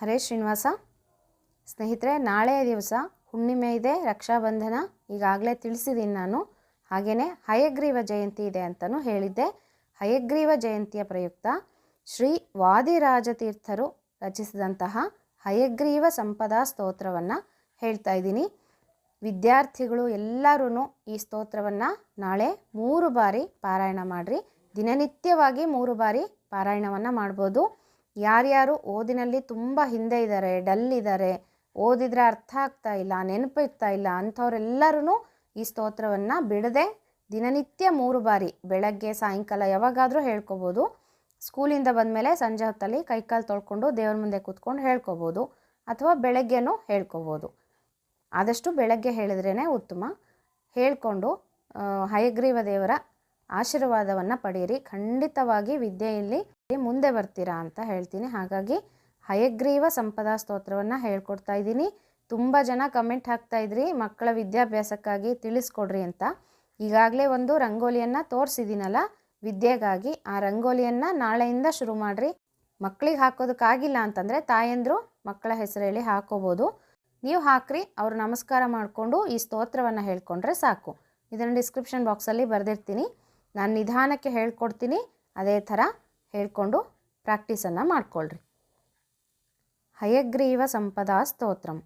ಹರೇ ಶ್ರೀನಿವಾಸ. ಸ್ನೇಹಿತರೆ ನಾಳೆಯ ದಿವಸ ಹುಣ್ಣಿಮೆ ಇದೆ, ರಕ್ಷಾಬಂಧನ ಈಗಾಗಲೇ ತಿಳಿಸಿದ್ದೀನಿ ನಾನು. ಹಾಗೆಯೇ ಹಯಗ್ರೀವ ಜಯಂತಿ ಇದೆ ಅಂತಲೂ ಹೇಳಿದ್ದೆ. ಹಯಗ್ರೀವ ಜಯಂತಿಯ ಪ್ರಯುಕ್ತ ಶ್ರೀ ವಾದಿರಾಜತೀರ್ಥರು ರಚಿಸಿದಂತಹ ಹಯಗ್ರೀವ ಸಂಪದಾ ಸ್ತೋತ್ರವನ್ನು ಹೇಳ್ತಾ ಇದ್ದೀನಿ. ವಿದ್ಯಾರ್ಥಿಗಳು ಎಲ್ಲರೂ ಈ ಸ್ತೋತ್ರವನ್ನು ನಾಳೆ ಮೂರು ಬಾರಿ ಪಾರಾಯಣ ಮಾಡಿರಿ. ದಿನನಿತ್ಯವಾಗಿ ಮೂರು ಬಾರಿ ಪಾರಾಯಣವನ್ನು ಮಾಡ್ಬೋದು. ಯಾರ್ಯಾರು ಓದಿನಲ್ಲಿ ತುಂಬ ಹಿಂದೆ ಇದ್ದಾರೆ ಡಲ್ ಇದ್ದಾರೆ ಓದಿದರೆ ಅರ್ಥ ಆಗ್ತಾ ಇಲ್ಲ, ನೆನಪು ಇರ್ತಾ ಇಲ್ಲ ಅಂಥವ್ರೆಲ್ಲರೂ ಈ ಸ್ತೋತ್ರವನ್ನು ಬಿಡದೆ ದಿನನಿತ್ಯ ಮೂರು ಬಾರಿ, ಬೆಳಗ್ಗೆ, ಸಾಯಂಕಾಲ ಯಾವಾಗಾದರೂ ಹೇಳ್ಕೊಬೋದು. ಸ್ಕೂಲಿಂದ ಬಂದಮೇಲೆ ಸಂಜೆ ಹೊತ್ತಲ್ಲಿ ಕೈಕಾಲು ತೊಳ್ಕೊಂಡು ದೇವ್ರ ಮುಂದೆ ಕೂತ್ಕೊಂಡು ಹೇಳ್ಕೊಬೋದು ಅಥವಾ ಬೆಳಗ್ಗೆನೂ ಹೇಳ್ಕೊಬೋದು. ಆದಷ್ಟು ಬೆಳಗ್ಗೆ ಹೇಳಿದ್ರೇ ಉತ್ತಮ. ಹೇಳಿಕೊಂಡು ಹಯಗ್ರೀವ ದೇವರ ಆಶೀರ್ವಾದವನ್ನು ಪಡೆಯಿರಿ ಖಂಡಿತವಾಗಿ ವಿದ್ಯೆಯಲ್ಲಿ ಮುಂದೆ ಬರ್ತೀರಾ ಅಂತ ಹೇಳ್ತೀನಿ. ಹಾಗಾಗಿ ಹಯಗ್ರೀವ ಸಂಪದಾ ಸ್ತೋತ್ರವನ್ನು ಹೇಳ್ಕೊಡ್ತಾ ಇದ್ದೀನಿ. ತುಂಬ ಜನ ಕಮೆಂಟ್ ಹಾಕ್ತಾ ಇದ್ರಿ, ಮಕ್ಕಳ ವಿದ್ಯಾಭ್ಯಾಸಕ್ಕಾಗಿ ತಿಳಿಸ್ಕೊಡ್ರಿ ಅಂತ. ಈಗಾಗಲೇ ಒಂದು ರಂಗೋಲಿಯನ್ನು ತೋರಿಸಿದ್ದೀನಲ್ಲ, ವಿದ್ಯೆಗಾಗಿ. ಆ ರಂಗೋಲಿಯನ್ನು ನಾಳೆಯಿಂದ ಶುರು ಮಾಡಿರಿ. ಮಕ್ಕಳಿಗೆ ಹಾಕೋದಕ್ಕಾಗಿಲ್ಲ ಅಂತಂದರೆ ತಾಯಂದರು ಮಕ್ಕಳ ಹೆಸರು ಹೇಳಿ ಹಾಕೋಬೋದು. ನೀವು ಹಾಕ್ರಿ, ಅವರು ನಮಸ್ಕಾರ ಮಾಡಿಕೊಂಡು ಈ ಸ್ತೋತ್ರವನ್ನು ಹೇಳ್ಕೊಂಡ್ರೆ ಸಾಕು. ಇದನ್ನು ಡಿಸ್ಕ್ರಿಪ್ಷನ್ ಬಾಕ್ಸಲ್ಲಿ ಬರೆದಿರ್ತೀನಿ. ನಾನು ನಿಧಾನಕ್ಕೆ ಹೇಳ್ಕೊಡ್ತೀನಿ ಅದೇ ಥರ ಹೇಳ್ಕೊಂಡು ಪ್ರಾಕ್ಟೀಸನ್ನು ಮಾಡ್ಕೊಳ್ರಿ ಹಯಗ್ರೀವ ಸಂಪದಾ ಸ್ತೋತ್ರಂ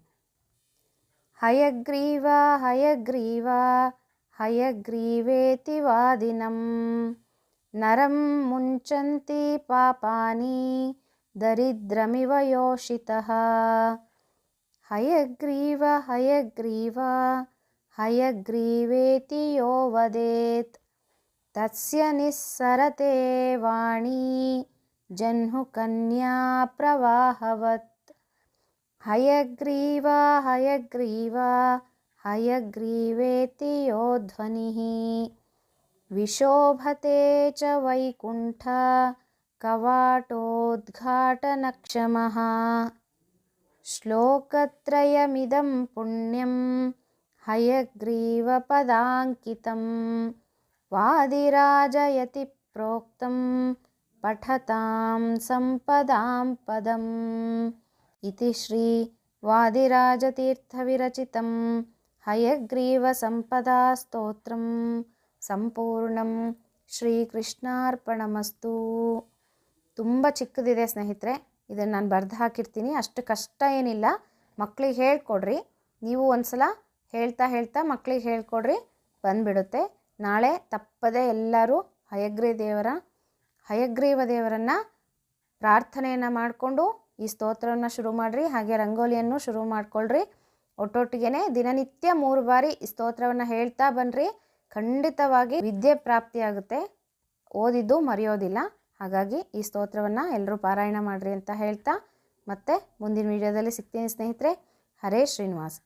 ಹಯಗ್ರೀವ ಹಯಗ್ರೀವ ಹಯಗ್ರೀವೇತಿ ವಾದಿನಂ ನರಂ ಮುಂಚಂತಿ ಪಾಪಾನಿ ದರಿದ್ರಮಿವ ಯೋಷಿತಃ ಹಯಗ್ರೀವ ಹಯಗ್ರೀವ ಹಯಗ್ರೀವೇತಿ ಯೋ ವದೇತ್ तस्य निःसरते वाणी। जह्नुकन्या प्रवाहवत्। हयग्रीवा हयग्रीवा हयग्रीवेति यो ध्वनिः। विशोभते च वैकुण्ठ कवाटोद्घाटनक्षमः। श्लोकत्रयमिदं पुण्यं हयग्रीवपदाङ्कितम्। ಹಯಗ್ರೀವಪದಾಂಕಿತಂ ವಾದಿರಾಜಯತಿ ಪ್ರೋಕ್ತಂ ಪಠತಾಂ ಸಂಪದಾಂ ಪದಂ इति श्री वादिराजतीर्थविरचितं हयग्रीवसम्पदास्तोत्रं ಸಂಪೂರ್ಣಂ ಶ್ರೀಕೃಷ್ಣಾರ್ಪಣಮಸ್ತು ತುಂಬ ಚಿಕ್ಕದಿದೆ ಸ್ನೇಹಿತರೆ ಇದನ್ನು ನಾನು ಬರೆದು ಹಾಕಿರ್ತೀನಿ ಅಷ್ಟು ಕಷ್ಟ ಏನಿಲ್ಲ ಮಕ್ಕಳಿಗೆ ಹೇಳ್ಕೊಡ್ರಿ ನೀವು ಒಂದ್ಸಲ ಹೇಳ್ತಾ ಹೇಳ್ತಾ ಮಕ್ಕಳಿಗೆ ಹೇಳ್ಕೊಡ್ರಿ ಬಂದುಬಿಡುತ್ತೆ ನಾಳೆ ತಪ್ಪದೆ ಎಲ್ಲರೂ ಹಯಗ್ರೀ ದೇವರ ಹಯಗ್ರೀವ ದೇವರನ್ನು ಪ್ರಾರ್ಥನೆಯನ್ನು ಮಾಡಿಕೊಂಡು ಈ ಸ್ತೋತ್ರವನ್ನು ಶುರು ಮಾಡಿರಿ, ಹಾಗೆ ರಂಗೋಲಿಯನ್ನು ಶುರು ಮಾಡಿಕೊಳ್ಳ್ರಿ ಒಟ್ಟೊಟ್ಟಿಗೆ ದಿನನಿತ್ಯ ಮೂರು ಬಾರಿ ಈ ಸ್ತೋತ್ರವನ್ನು ಹೇಳ್ತಾ ಬನ್ನಿರಿ ಖಂಡಿತವಾಗಿ ವಿದ್ಯೆ ಪ್ರಾಪ್ತಿಯಾಗುತ್ತೆ. ಓದಿದ್ದು ಮರೆಯೋದಿಲ್ಲ. ಹಾಗಾಗಿ ಈ ಸ್ತೋತ್ರವನ್ನು ಎಲ್ಲರೂ ಪಾರಾಯಣ ಮಾಡಿರಿ ಅಂತ ಹೇಳ್ತಾ ಮತ್ತೆ ಮುಂದಿನ ವಿಡಿಯೋದಲ್ಲಿ ಸಿಗ್ತೀನಿ ಸ್ನೇಹಿತರೆ. ಹರೇ ಶ್ರೀನಿವಾಸ್.